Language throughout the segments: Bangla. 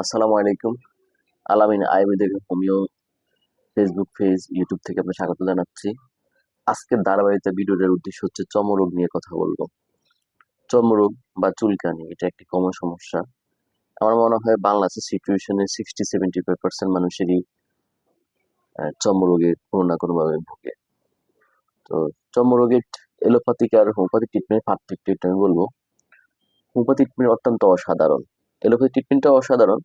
আসসালামু আলাইকুম। Alamin ayurvedic homeo facebook page YouTube থেকে আপনার স্বাগত জানাচ্ছি। আজকের ধারাবাহিকতা ভিডিওটার উদ্দেশ্য হচ্ছে চর্মরোগ নিয়ে কথা বলব। চর্মরোগ বা চুলকানি, এটা একটি কমন সমস্যা। আমার মনে হয় বাংলাদেশের সিচুয়েশনে সিক্সটি সেভেন্টি ফাইভ পার্সেন্ট মানুষেরই চর্মরোগে কোনো না কোনোভাবে ভোগে। তো চর্মরোগের এলোপ্যাথিক আর হোমিওপ্যাথিক ট্রিটমেন্ট পার্থক্য আমি বলব। হোমিওপ্যাথি ট্রিটমেন্ট অত্যন্ত অসাধারণ। এলোপ্যাথি ট্রিটমেন্টটা অসাধারণ।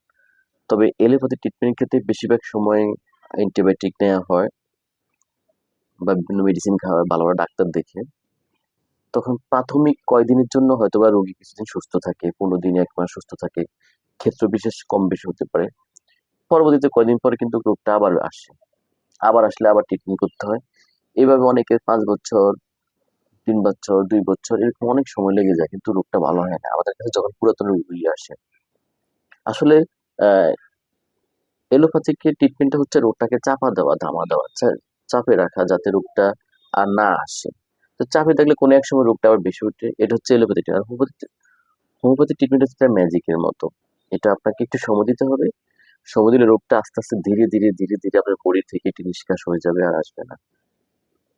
তবে এলোপ্যাথি ট্রিটমেন্টের ক্ষেত্রে বেশিরভাগ সময় অ্যান্টিবায়োটিক নেওয়া হয় বা বিভিন্ন মেডিসিন খাওয়া ভালো ভালো ডাক্তার দেখে। তখন প্রাথমিক কয়দিনের জন্য হয়তো বা রোগী কিছুদিন সুস্থ থাকে, পনেরো দিন, এক মাস সুস্থ থাকে। ক্ষেত্র বিশেষ কম বেশি হতে পারে। পরবর্তীতে কয়দিন পরে কিন্তু রোগটা আবার আসে। আবার আসলে আবার ট্রিটমেন্ট করতে হয়। এভাবে অনেকের পাঁচ বছর, তিন বছর, দুই বছর, এরকম অনেক সময় লেগে যায়, কিন্তু রোগটা ভালো হয় না। আমাদের কাছে যখন পুরাতন রোগী আসে আসলে এলোপ্যাথিক ট্রিটমেন্টটা হচ্ছে রোগটাকে চাপা দেওয়া, ধামা দেওয়া চাপে রাখা যাতে রোগটা আর না আসে। তো চাপে থাকলে কোনো এক সময় রোগটা আবার বেশি উঠে এটা হচ্ছে এলোপ্যাথি আর হোমিওপ্যাথি হোমিওপ্যাথি ট্রিটমেন্ট হচ্ছে ম্যাজিকের মতো। এটা আপনাকে একটু সময় দিতে হবে। সময় দিলে রোগটা আস্তে আস্তে ধীরে ধীরে ধীরে ধীরে আপনার শরীর থেকে এটি নিষ্কাশ হয়ে যাবে আর আসবে না।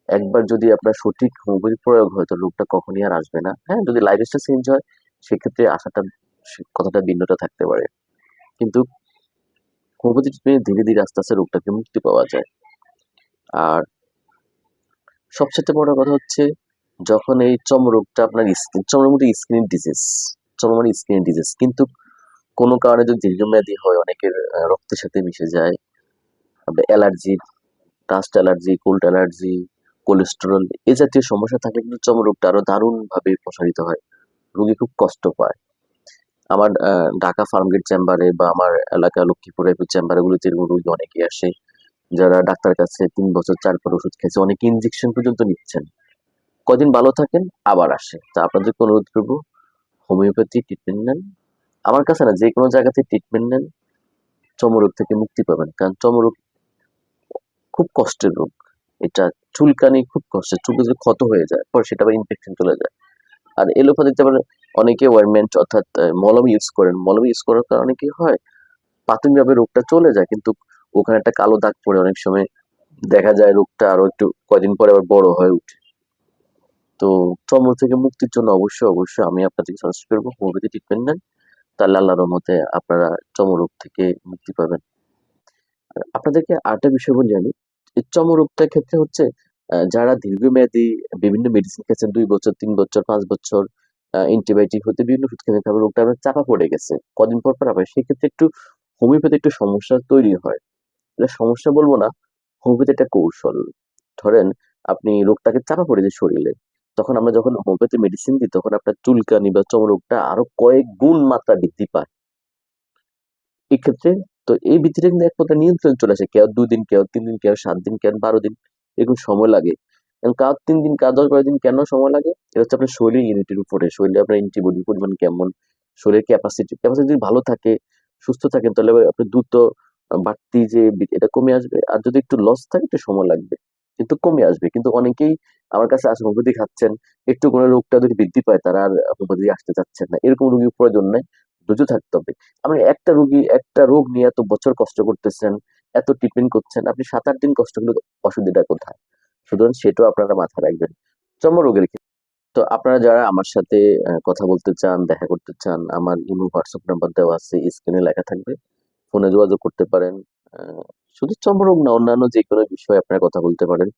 একবার যদি আপনার সঠিক হোমিওপ্যাথি প্রয়োগ হয়, তো রোগটা কখনই আর আসবে না। হ্যাঁ যদি লাইফস্টাইল চেঞ্জ হয়, সেক্ষেত্রে আশাটা সে- কথাটা ভিন্নটা থাকতে পারে। কিন্তু হোমিওপ্যাথি ট্রিটমেন্ট ধীরে ধীরে আস্তে আস্তে রোগটাকে মুক্তি পাওয়া যায়। আর সবচেয়ে বড় কথা হচ্ছে, যখন এই চর্মরোগটা আপনার স্কিন চর্মের মধ্যে স্কিন ডিজিজ চর্ম মানে স্কিন ডিজিজ কিন্তু কোনো কারণে যদি দীর্ঘমেয়াদী হয়, অনেকের রক্তের সাথে মিশে যায় allergy dust allergy cold allergy cholesterol এ জাতীয় সমস্যা থাকলে কিন্তু চর্মরোগটা আরও দারুণভাবে প্রসারিত হয়। রোগী খুব কষ্ট পায়। আমার ঢাকা ফার্মগেট চেম্বারে বা আমার এলাকা লক্ষ্মীপুর চেম্বারে গুলোতে এরকম রোগী অনেকেই আসে। যারা ডাক্তার কাছে তিন বছর, চার পর ওষুধ খেয়েছে, অনেকে ইনজেকশন পর্যন্ত নিচ্ছেন। কদিন ভালো থাকেন, আবার আসে তা আপনাদেরকে অনুরোধ করব? হোমিওপ্যাথি ট্রিটমেন্ট নেন। আমার কাছে না যে কোনো জায়গাতে ট্রিটমেন্ট নেন। চর্মরোগ থেকে মুক্তি পাবেন। কারণ চর্মরোগ খুব কষ্টের রোগ। এটা চুলকানি খুব কষ্টের। চুল যদি ক্ষত হয়ে যায়, পরে সেটা আবার ইনফেকশন চলে যায়। আর এলোপ্যাথিতে আবার অনেকে ওয়ারমেন্ট অর্থাৎ মলম ইউজ করেন। মলম ইউজ করার কারণে কি হয়? প্রাথমিকভাবে রোগটা চলে যায়, কিন্তু ওখানে একটা কালো দাগ পড়ে অনেক সময়। দেখা যায় রোগটা আরও একটু কয়দিন পরে আবার বড় হয়ে ওঠে। তো চর্ম থেকে মুক্তির জন্য অবশ্যই অবশ্যই আমি আপনাদেরকে সাজেস্ট করব হোমিওপ্যাথি ট্রিটমেন্ট নেন। তাহলে আল্লাহর রহমতে আপনারা চর্মরোগ থেকে মুক্তি পাবেন। আপনাদেরকে আরেকটা বিষয় বলি আমি। এই চর্মরোগটার ক্ষেত্রে হচ্ছে যারা দীর্ঘমেয়াদী বিভিন্ন মেডিসিন খেয়েছেন, দুই বছর, তিন বছর, পাঁচ বছর অ্যান্টিবায়োটিক হতে বিভিন্ন ওষুধ খেতে খাবার রোগটা আপনার চাপা পড়ে গেছে। কদিন পর পর আবার সেক্ষেত্রে একটু হোমিওপ্যাথি একটু সমস্যা তৈরি হয়। এটা সমস্যা বলব না হোমিওপ্যাথি একটা কৌশল। ধরেন, আপনি রোগটাকে চাপা পড়েছে শরীরে, তখন আমরা যখন হোমিওপ্যাথি মেডিসিন দিই, তখন আপনার চুলকানি বা চর্মরোগটা আরও কয়েক গুণ মাত্রা বৃদ্ধি পায়। এক্ষেত্রে তো এই ভিত্তিতে কিন্তু এক প্রকার নিয়ন্ত্রণ চলে আসে, কেউ দুদিন, কেউ তিন দিন কেউ সাত দিন কেউ বারো দিন। এরকম সময় লাগে। কার তিন দিন, কার দশ বারো দিন কেন সময় লাগে? এটা হচ্ছে আপনার শরীর ইউনিটির উপরে। শরীরে আপনার অ্যান্টিবডির পরিমাণ কেমন? শরীরের ক্যাপাসিটি ক্যাপাসিটি যদি ভালো থাকে, সুস্থ থাকেন, তাহলে আপনি দ্রুত বাড়তি যে এটা কমে আসবে। আর যদি একটু লস থাকে, একটু সময় লাগবে। কিন্তু কমে আসবে। কিন্তু অনেকেই আমার কাছে আসে হোমিওপ্যাথি খাচ্ছেন একটু কোনো রোগটা যদি বৃদ্ধি পায়, তারা আর হোমিওপ্যাথি আসতে চাচ্ছেন না। এরকম রোগীর প্রয়োজন নাই। ধৈর্য থাকতে হবে। আপনি একটা রোগী, একটা রোগ নিয়ে এত বছর কষ্ট করতেছেন এত ট্রিটমেন্ট করছেন, আপনি সাত আট দিন কষ্ট করলে অসুবিধা কোথায়? সুতরাং সেটাও আপনারা মাথায় রাখবেন। চর্মরোগের ক্ষেত্রে তো আপনারা যারা আমার সাথে কথা বলতে চান, দেখা করতে চান, আমার ইমো, হোয়াটসঅ্যাপ নাম্বার দেওয়া আছে, স্ক্রিনে লেখা থাকবে। ফোনে যোগাযোগ করতে পারেন শুধু চর্মরোগ না, অন্যান্য যে কোনো বিষয়ে আপনারা কথা বলতে পারেন।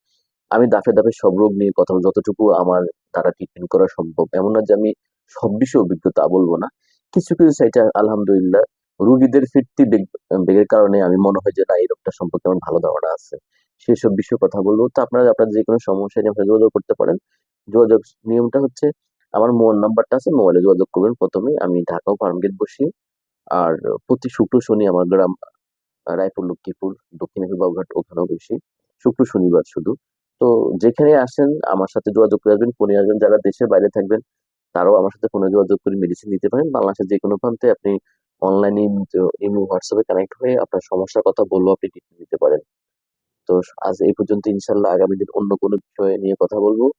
আমি দাফে দাফে সব রোগ নিয়ে কথা যতটুকু আমার দ্বারা ট্রিটমেন্ট করা সম্ভব। এমন না যে আমি সব বিষয়ে অভিজ্ঞতা বলব না। কিছু কিছু সাইটে আলহামদুলিল্লাহ রুগীদের ফিরতি বেগ- বেগের কারণে আমি মনে হয় যে, না, এই রোগটা সম্পর্কে আমার ভালো ধারণা আছে। সেসব বিষয়ে কথা বলব। তো আপনারা আপনার যে কোনো সমস্যা নিয়ে আপনারা যোগাযোগ করতে পারেন। যোগাযোগ নিয়মটা হচ্ছে, আমার মোবাইল নাম্বারটা আছে, মোবাইলে যোগাযোগ করবেন প্রথমে। আমি ঢাকা ফার্মগেট বসি। আর প্রতি শুক্র শনি আমার গ্রাম, রায়পুর, লক্ষ্মীপুর দক্ষিণেশ্বর বাবুঘাট ওখানেও বেশি। শুক্র, শনিবার শুধু। তো যেখানে আসেন, আমার সাথে যোগাযোগ করে আসবেন, ফোনে আসবেন। যারা দেশের বাইরে থাকবেন, তারাও আমার সাথে ফোনে যোগাযোগ করে মেডিসিন নিতে পারেন। বাংলাদেশের যে কোনো প্রান্তে আপনি অনলাইনে ইমো হোয়াটসঅ্যাপে কানেক্ট হয়ে আপনার সমস্যার কথা বললেও আপনি ট্রিটমেন্ট নিতে পারেন। তো আজ এই পর্যন্ত ইনশাল্লাহ আগামী দিন অন্য কোনো বিষয় নিয়ে কথা বলব।